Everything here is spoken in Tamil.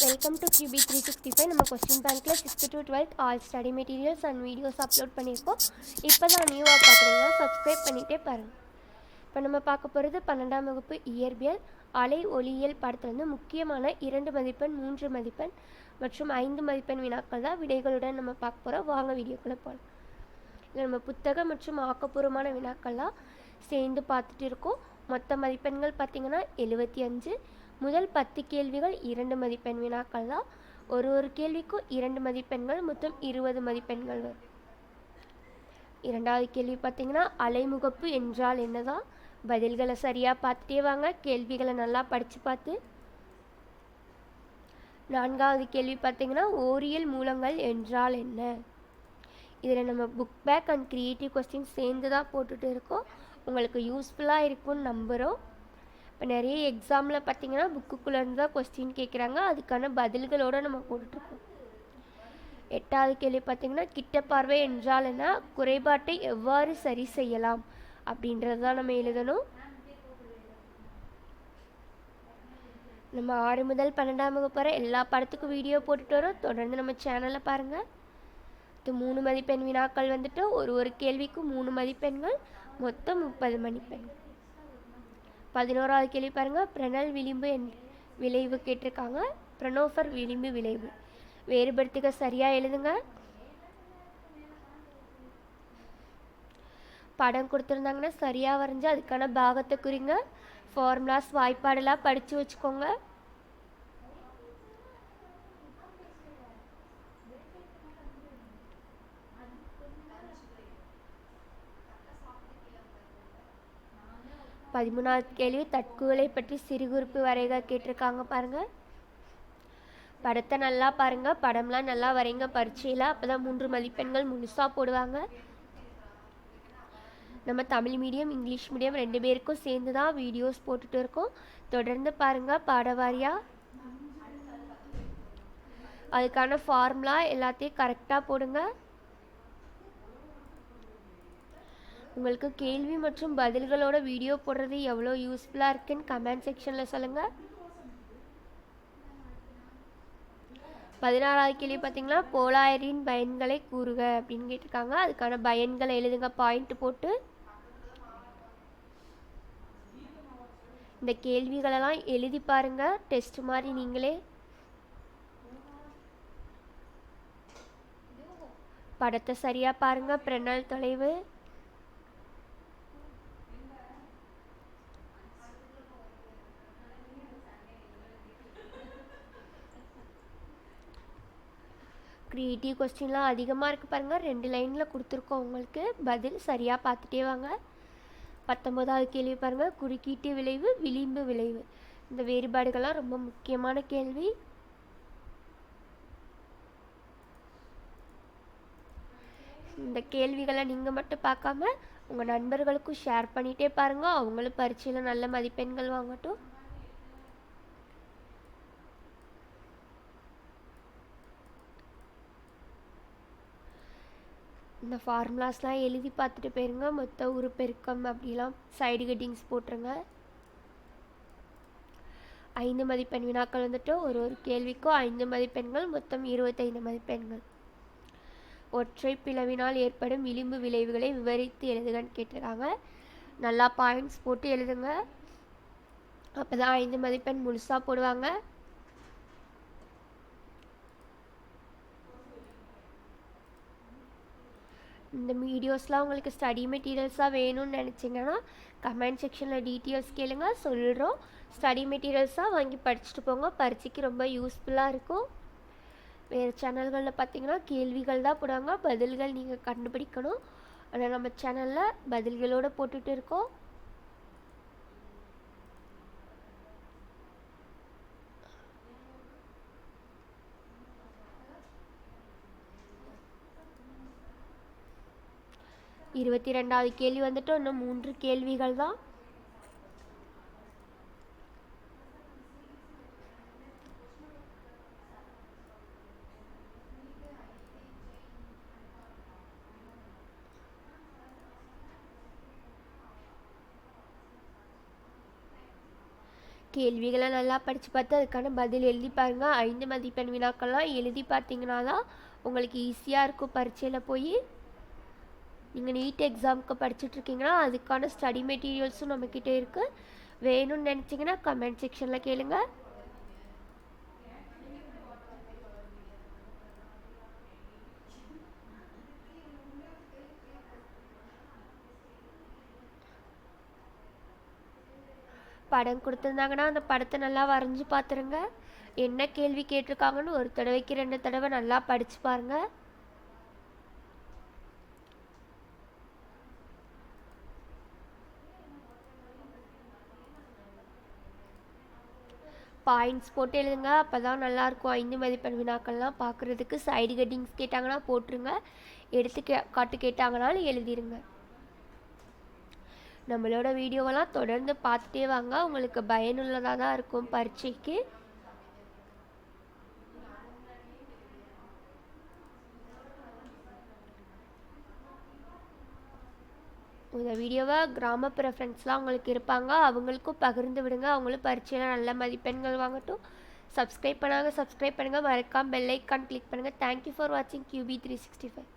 Welcome to QB three sixty five நம்ம கொஸ்டின் பேங்க்கில் sixth to twelfth all study materials and videos upload பண்ணியிருக்கோம். இப்போ தான் நியூவாக பார்க்குறீங்கன்னா சப்ஸ்கிரைப் பண்ணிகிட்டே பாருங்கள் இப்போ நம்ம பார்க்க போகிறது பன்னெண்டாம் வகுப்பு இயற்பியல். அலை ஒளியியல் பாடத்துலேருந்து முக்கியமான இரண்டு மதிப்பெண் மூன்று மதிப்பெண் மற்றும் ஐந்து மதிப்பெண் வினாக்கள் தான் விடைகளுடன் நம்ம பார்க்க போகிறோம் வாங்க வீடியோக்குள்ளே போகலாம் இதில் நம்ம புத்தகம் மற்றும் ஆக்கப்பூர்வமான வினாக்கள்லாம் சேர்ந்து பார்த்துட்டு இருக்கோம். மொத்த மதிப்பெண்கள் பார்த்திங்கன்னா எழுபத்தி அஞ்சு முதல் பத்து கேள்விகள் இரண்டு மதிப்பெண் வினாக்கள் தான். ஒரு ஒரு கேள்விக்கும் இரண்டு மதிப்பெண்கள் மொத்தம் இருபது மதிப்பெண்கள் வரும். இரண்டாவது கேள்வி பார்த்தீங்கன்னா அலைமுகப்பு என்றால் என்னதான்? பதில்களை சரியாக பார்த்துட்டே வாங்க. கேள்விகளை நல்லா படித்து பார்த்து. நான்காவது கேள்வி பார்த்தீங்கன்னா ஓரியல் மூலங்கள் என்றால் என்ன? இதில் நம்ம book back and creative question சேர்ந்து தான் போட்டுட்டு இருக்கோம். உங்களுக்கு யூஸ்ஃபுல்லாக இருக்கும்னு நம்புகிறோம் இப்போ நிறைய எக்ஸாமில் பார்த்தீங்கன்னா புக்குக்குள்ளேருந்து தான் கொஸ்டின் கேட்குறாங்க. அதுக்கான பதில்களோடு நம்ம போட்டுட்ருக்கோம். எட்டாவது கேள்வி பார்த்தீங்கன்னா கிட்ட பார்வை என்றால் என்ன குறைபாட்டை எவ்வாறு சரி செய்யலாம்? அப்படின்றது தான் நம்ம எழுதணும். நம்ம ஆறு முதல் பன்னெண்டாம் வகுப்பு வரை எல்லா படத்துக்கும் வீடியோ போட்டுட்டு வரோம். தொடர்ந்து நம்ம சேனலை பாருங்கள் இது மூணு மதிப்பெண் வினாக்கள் வந்துட்டு ஒரு ஒரு கேள்விக்கும் மூணு மதிப்பெண்கள் மொத்தம் முப்பது மதிப்பெண்கள். பதினோராவது கேள்வி பாருங்கள் பிரணல் விளிம்பு என் விளைவு கேட்டிருக்காங்க. பிரனோஃபர் விளிம்பு விளைவு. வேறுபடுத்துக சரியாக எழுதுங்க. படம் கொடுத்துருந்தாங்கன்னா சரியாக வரைஞ்சி அதுக்கான பாகத்தை குறிங்க. ஃபார்முலாஸ் வாய்ப்பாடெல்லாம் படித்து வச்சுக்கோங்க. பதிமூணாவது கேள்வி தற்கொலை பற்றி சிறுகுறிப்பு வரைக கேட்டிருக்காங்க பாருங்கள் படத்தை நல்லா பாருங்கள் படம்லாம் நல்லா வரைங்க பரீட்சையில் அப்போ தான் மூன்று மதிப்பெண்கள் முழுசாக போடுவாங்க. நம்ம தமிழ் மீடியம் இங்கிலீஷ் மீடியம் ரெண்டு பேருக்கும் சேர்ந்து தான் வீடியோஸ் போட்டுட்டு இருக்கோம். தொடர்ந்து பாருங்கள் பாடவாரியாக அதுக்கான ஃபார்முலா எல்லாத்தையும் கரெக்டாக போடுங்க. உங்களுக்கு கேள்வி மற்றும் பதில்களோட வீடியோ போடுறது எவ்வளோ யூஸ்ஃபுல்லாக இருக்குன்னு கமெண்ட் செக்ஷனில் சொல்லுங்கள் பதினாறாவது கேள்வி பார்த்தீங்கன்னா போலாயரின் பயன்களை கூறுக அப்படின்னு கேட்டிருக்காங்க. அதுக்கான பயன்களை எழுதுங்க பாயிண்ட் போட்டு. இந்த கேள்விகளெல்லாம் எழுதி பாருங்க டெஸ்ட் மாதிரி நீங்களே. படத்தை சரியாக பாருங்கள் பிறநாள் தொலைவு. க்ரியேட்டிவ் கொஸ்டின்லாம் அதிகமாக இருக்குது பாருங்கள் ரெண்டு லைனில் கொடுத்துருக்கோம் உங்களுக்கு. பதில் சரியாக பார்த்துட்டே வாங்க. பத்தொம்போதாவது கேள்வி பாருங்கள் குறுக்கீட்டு விளைவு விளிம்பு விளைவு. இந்த வேறுபாடுகள்லாம் ரொம்ப முக்கியமான கேள்வி. இந்த கேள்விகளை நீங்கள் மட்டும் பார்க்காம உங்கள் நண்பர்களுக்கும் ஷேர் பண்ணிகிட்டே பாருங்கள் அவங்களும் பரீட்சையில் நல்ல மதிப்பெண்கள் வாங்கட்டும். இந்த ஃபார்முலாஸ்லாம் எழுதி பார்த்துட்டு போயிருங்க. மொத்த உருப்பெருக்கம் அப்படிலாம் சைடு கட்டிங்ஸ் போட்டுருங்க. ஐந்து மதிப்பெண் வினாக்கள் வந்துட்டு ஒரு ஒரு கேள்விக்கும் ஐந்து மதிப்பெண்கள் மொத்தம் இருபத்தைந்து மதிப்பெண்கள். ஒற்றை பிளவினால் ஏற்படும் விளிம்பு விளைவுகளை விவரித்து எழுதுகன்னு கேட்டிருக்காங்க. நல்லா பாயிண்ட்ஸ் போட்டு எழுதுங்க. அப்போ தான் ஐந்து மதிப்பெண் முழுசாக போடுவாங்க. இந்த வீடியோஸ்லாம் உங்களுக்கு ஸ்டடி மெட்டீரியல்ஸாக வேணும்னு நினச்சிங்கன்னா கமெண்ட் செக்ஷனில் டீட்டெயில்ஸ் கேளுங்க. சொல்கிறோம் ஸ்டடி மெட்டீரியல்ஸாக வாங்கி படிச்சுட்டு போங்க. பரீட்சைக்கு ரொம்ப யூஸ்ஃபுல்லாக இருக்கும். வேறு சேனல்களில் பார்த்தீங்கன்னா கேள்விகள் தான் போடுவாங்க. பதில்கள் நீங்கள் கண்டுபிடிக்கணும். ஆனால் நம்ம சேனலில் பதில்களோடு போட்டுகிட்டு இருக்கோம். இருபத்தி ரெண்டாவது கேள்வி வந்துட்டு இன்னும் மூன்று கேள்விகள் தான். கேள்விகளை நல்லா படித்து பார்த்து அதுக்கான பதில் எழுதி பாருங்கள் ஐந்து மதிப்பெண் வினாக்கள்லாம் எழுதி பார்த்தீங்கன்னா தான் உங்களுக்கு ஈஸியாக இருக்கும் பரீட்சையில் போய். நீங்கள் நீட் எக்ஸாமுக்கு படிச்சுட்ருக்கீங்கன்னா அதுக்கான ஸ்டடி மெட்டீரியல்ஸும் நம்மக்கிட்ட இருக்குது வேணும்னு நினச்சிங்கன்னா கமெண்ட் செக்ஷனில் கேளுங்க. படம் கொடுத்துருந்தாங்கன்னா அந்த படத்தை நல்லா வரைஞ்சி பார்த்துருங்க. என்ன கேள்வி கேட்டிருக்காங்கன்னு ஒரு தடவைக்கு ரெண்டு தடவை நல்லா படித்து பாருங்கள் பாயிண்ட்ஸ் போட்டு எழுதுங்க. அப்போ தான் நல்லாயிருக்கும். ஐந்து மதிப்பெண் வினாக்கள்லாம் பார்க்குறதுக்கு சைடு கட்டிங்ஸ் கேட்டாங்கன்னா போட்டுருங்க. எடுத்து கே காட்டு கேட்டாங்கனாலும் எழுதிருங்க. நம்மளோட வீடியோவெல்லாம் தொடர்ந்து பார்த்துட்டே வாங்க. உங்களுக்கு பயனுள்ளதாக தான் இருக்கும் பரீட்சைக்கு. இந்த வீடியோவை கிராமப்புற ஃப்ரெண்ட்ஸ்லாம் உங்களுக்கு இருப்பாங்க அவங்களுக்கும் பகிர்ந்து விடுங்க. அவங்களும் பரீட்சையில் நல்ல மதிப்பெண்கள் வாங்கட்டும். சப்ஸ்கிரைப் பண்ணாங்க சப்ஸ்கிரைப் பண்ணுங்கள் மறக்காம பெல் ஐக்கான் கிளிக் பண்ணுங்கள் தேங்க்யூ ஃபார் வாட்சிங் கியூபி த்ரீ சிக்ஸ்டி ஃபைவ்